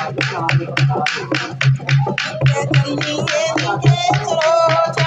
ڪي چئي هي نڪي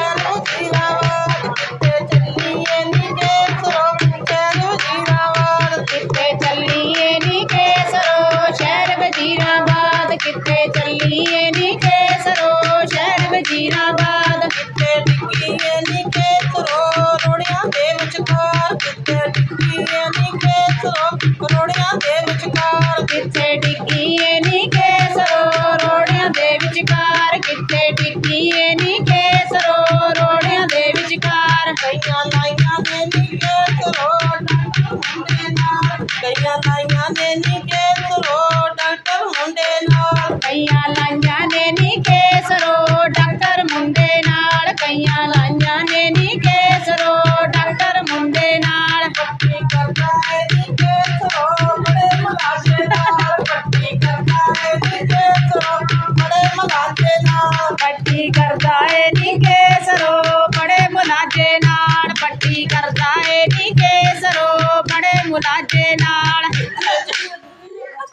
哎呀！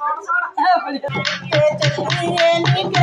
صور صور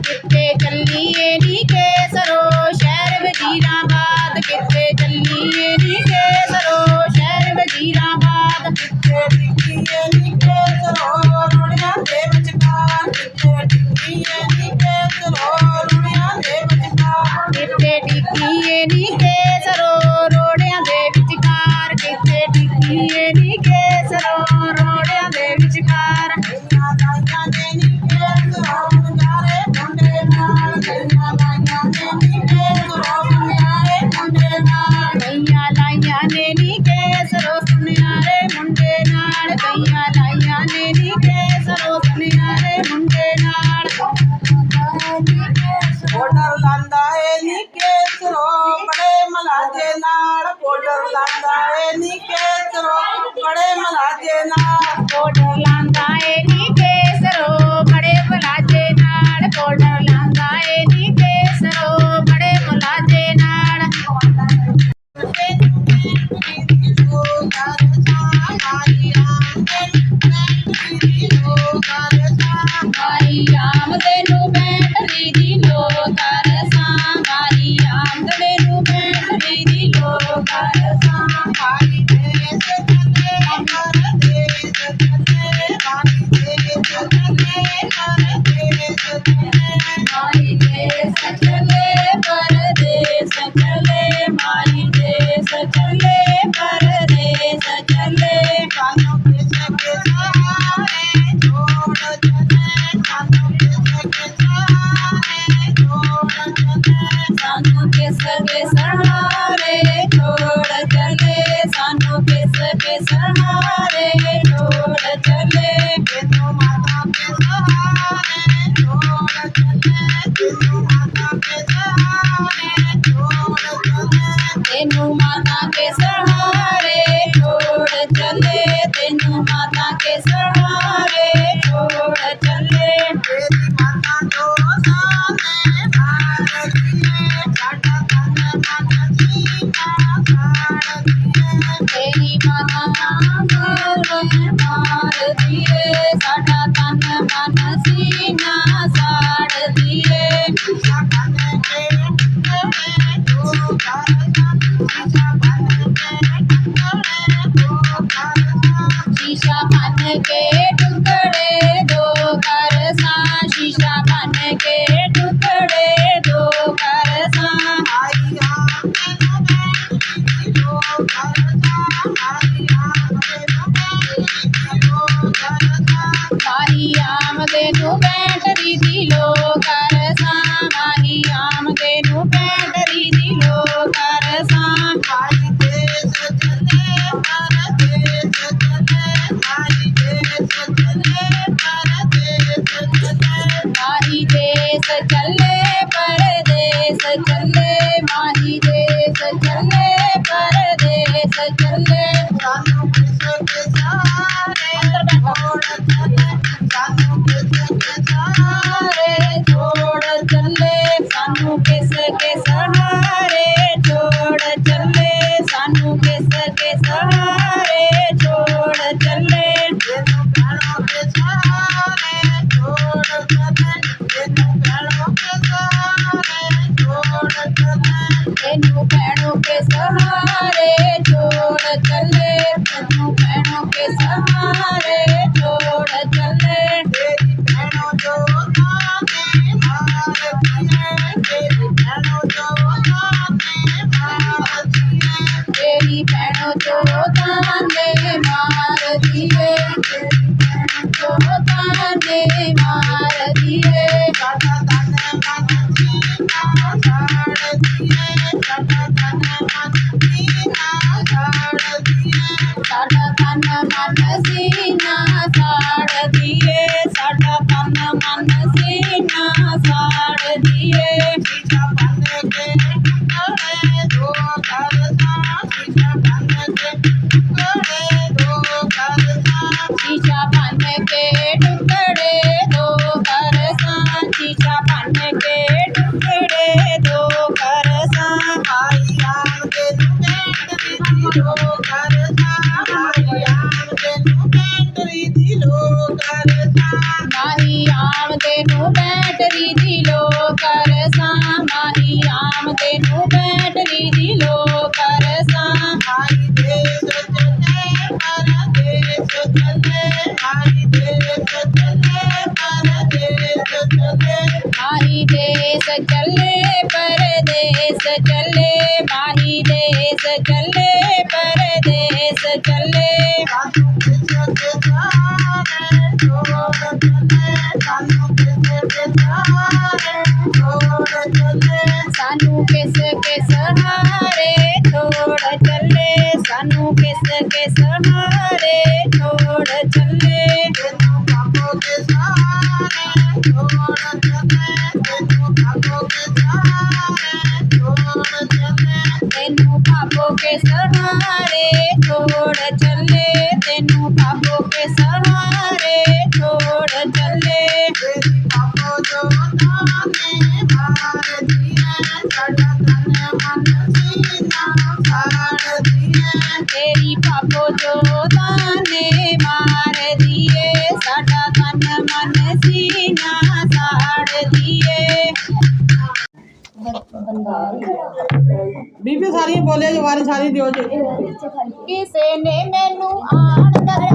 Thank. ਬਲਾਜੇ ਨਾਲ ਕੋਟ ਲਾਂਦਾ ਏ ਨੀ ਕੇਸਰੋ, ਬੜੇ ਬਲਾਜੇ ਨਾਲ ਕੋਟ ਲਾਂਦਾ ਏ ਨੀ ਕੇਸਰੋ, ਬੜੇ ਬਲਾਜੇ ਨਾਲ। ਆਮ ਦੇ ਸਾਨੂੰ ਕਿਸੇ ਬਾਬੋ ਜੋ ਤਾਨੇ ਮਾਰ ਦੀਏ ਸਾਡਾ ਤਨ ਮਨ ਸੀਨਾ ਸਾੜ ਦੀਏ। ਬੀਬੀ ਸਾਰੀਆਂ ਬੋਲੇ ਜਵਾਰੀ ਸਾਰੀ ਦਿਓ ਜੀ। ਕਿਸੇ ਨੇ ਮੈਨੂੰ ਆਣ ਕਰੇ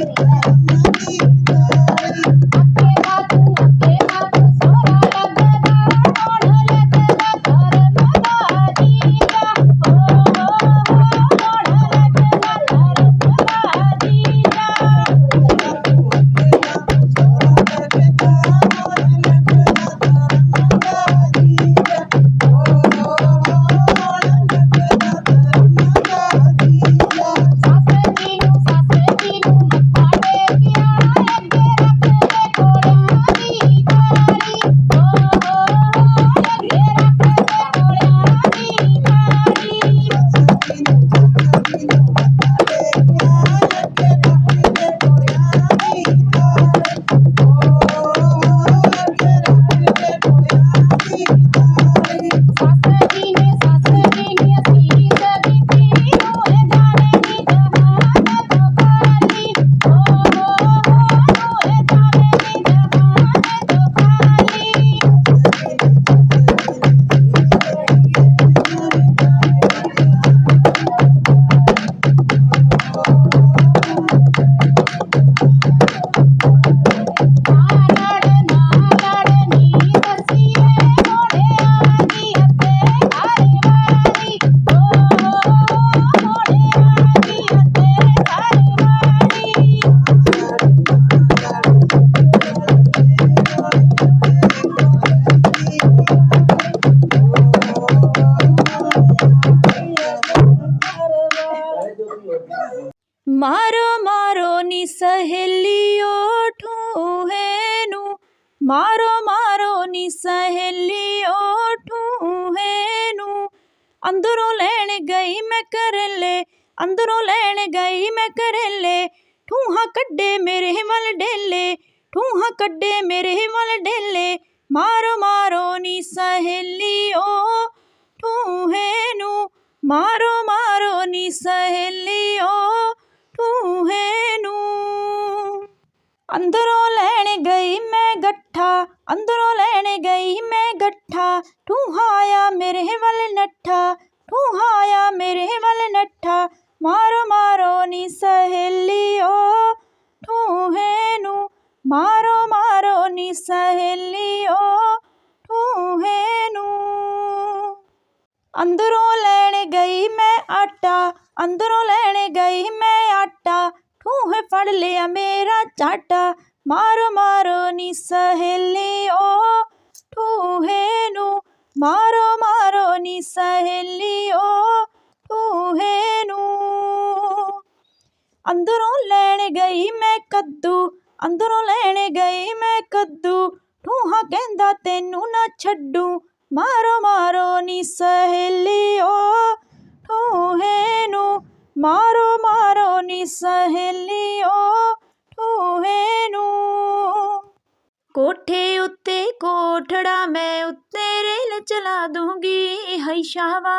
Yeah. ਅੰਦਰੋਂ ਲੈਣ ਗਈ ਮੈਂ ਕਰੇਲੇ ਅੰਦਰੋਂ ਲੈਣ ਗਈ ਮੈਂ ਕਰੇਲੇ ਠੂਹਾਂ ਕੱਢੇ ਮੇਰੇ ਵੱਲ ਡੇਲੇ, ਠੂਹਾਂ ਕੱਢੇ ਮੇਰੇ ਵੱਲ ਡੇਲੇ। ਮਾਰੋ ਮਾਰੋ ਨੀ ਸਹੇਲੀਓ ਠੂਹੇ ਨੂੰ। ਮਾਰੋ ਮਾਰੋ ਨੀ ਸਹੇਲੀਓ ਠੂਹੇ ਨੂੰ। ਅੰਦਰੋਂ ਲੈਣ ਗਈ ਮੈਂ नट्ठा अंदरों लेने गई मैं गट्ठा। ठूहाया मेरे वाले नट्ठा। ठूहाया मेरे वाले नट्ठा। मारो मारो नी सहेलियो। ठूहेनु। मारो मारो नी सहेलियो। ठूहेनु। अंदरों लेने गई मैं आटा। अंदरों लेने गई मैं आटा। ठूहे फड़ लिया मेरा चाटा। મારો મારો ની સહેલીઓ ઠૂહેનું મારો મારો ની સહેલીઓ ઠૂહેનું અંદરો લેણ ગઈ મેં કદ્દુ અંદરો લેણ ગઈ મેં કદ્દુ ઠૂહા કેંદા તેનું ના છડ્ડું મારો મારો ની સહેલીઓ ઠૂહેનું મારો મારો ની સહેલીઓ ਸਹੇਲੀਓ ਠੂਹੇ ਨੂੰ ਮਾਰੋ ਮਾਰੋ ਨੀ ਸਹੇਲੀਓ ਠੂਹੇ ਨੂੰ ਕੋਠੇ ਉੱਤੇ ਕੋਠੜਾ ਮੈਂ ਉੱਤੇ ਰੇਲ ਚਲਾ ਦੂੰਗੀ ਹੈ ਸ਼ਾਵਾ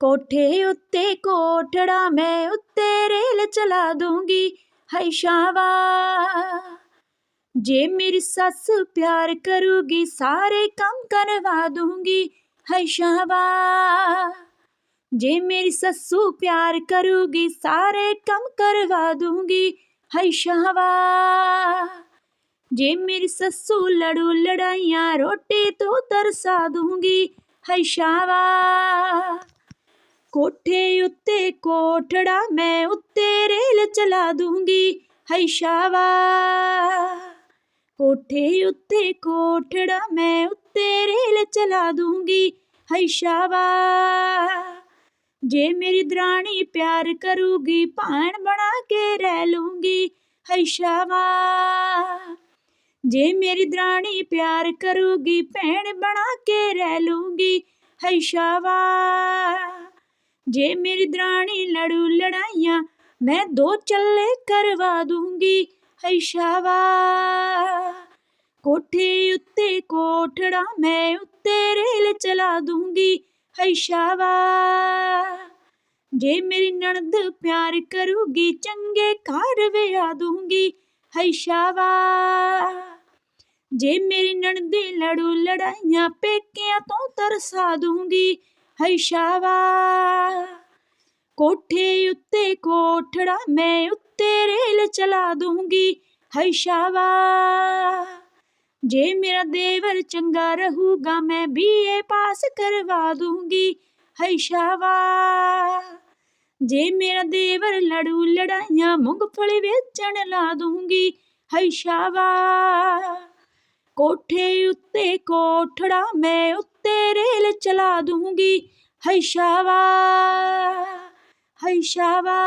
ਕੋਠੇ ਉੱਤੇ ਕੋਠੜਾ ਮੈਂ ਉੱਤੇ ਰੇਲ ਚਲਾ ਦੂੰਗੀ ਹੈ ਸ਼ਾਵਾ ਜੇ ਮੇਰੀ ਸੱਸ ਪਿਆਰ ਕਰੂਗੀ ਸਾਰੇ ਕੰਮ ਕਰਵਾ ਦੂੰਗੀ ਹੈ ਸ਼ਾਵਾ ਜੇ ਮੇਰੀ ਸੱਸੂ ਪਿਆਰ ਕਰੂਗੀ ਸਾਰੇ ਕੰਮ ਕਰਵਾ ਦੂੰਗੀ ਹੈ ਸ਼ਾਵਾ ਜੇ ਮੇਰੀ ਸੱਸੂ ਲੜੂ ਲੜਾਈਆਂ ਰੋਟੀ ਤੋਂ ਤਰਸਾ ਦੂੰਗੀ ਹੈ ਸ਼ਾਵਾ ਕੋਠੇ ਉੱਤੇ ਕੋਠੜਾ ਮੈਂ ਉੱਤੇ ਰੇਲ ਚਲਾ ਦੂੰਗੀ ਹੈ ਸ਼ਾਵਾ ਕੋਠੇ ਉੱਤੇ ਕੋਠੜਾ ਮੈਂ ਉੱਤੇ ਰੇਲ ਚਲਾ ਦੂੰਗੀ ਹੈ ਸ਼ਾਵਾ ਜੇ ਮੇਰੀ ਦਰਾਣੀ ਪਿਆਰ ਕਰੂਗੀ, ਭਾਣ ਬਣਾ ਕੇ ਰਹਿ ਲੂੰਗੀ ਹੈ ਸ਼ਾਵਾ ਜੇ ਮੇਰੀ ਦਰਾਣੀ ਪਿਆਰ ਕਰੂਗੀ, ਭੈਣ ਬਣਾ ਕੇ ਰਹਿ ਲੂੰਗੀ ਹੈ ਸ਼ਾਵਾ ਜੇ ਮੇਰੀ ਦਰਾਣੀ ਲੜੂ ਲੜਾਈਆਂ ਮੈਂ ਦੋ ਚੱਲੇ ਕਰਵਾ ਦੂੰਗੀ ਹੈ ਸ਼ਾਵਾ ਕੋਠੇ ਉੱਤੇ ਕੋਠੜਾ ਮੈਂ ਉੱਤੇ ਰੇਲ ਚਲਾ ਦੂੰਗੀ ਹੈ ਜੇ ਮੇਰੀ ਨਣਦ ਪਿਆਰ ਕਰੂਗੀ, ਚੰਗੇ ਘਰ ਵਿਆਹ ਦੂੰਗੀ ਹੈ ਸ਼ਾਵਾ। ਜੇ ਮੇਰੀ ਨਣਦੀ ਲੜੂ ਲੜਾਈਆਂ ਪੇਕਿਆਂ ਤੋਂ ਤਰਸਾ ਦੂੰਗੀ ਹੈ ਸ਼ਾਵਾ। ਕੋਠੇ ਉੱਤੇ ਕੋਠੜਾ ਮੈਂ ਉੱਤੇ ਰੇਲ ਚਲਾ ਦੂੰਗੀ ਹੈ ਸ਼ਾਵਾ ਜੇ ਮੇਰਾ ਦੇਵਰ ਚੰਗਾ ਰਹੂਗਾ ਮੈਂ ਬੀਏ ਪਾਸ ਕਰਵਾ ਦੂੰਗੀ ਹੈ ਸ਼ਾਵਾ ਜੇ ਮੇਰਾ ਦੇਵਰ ਲੜੂ ਲੜਾਈਆਂ ਮੂੰਗਫਲੀ ਵੇਚਣ ਲਾ ਦੂੰਗੀ ਹੈ ਸ਼ਾਵਾ ਕੋਠੇ ਉੱਤੇ ਕੋਠੜਾ ਮੈਂ ਉੱਤੇ ਰੇਲ ਚਲਾ ਦੂੰਗੀ ਹੈ ਸ਼ਾਵਾ ਹੈ ਸ਼ਾਵਾ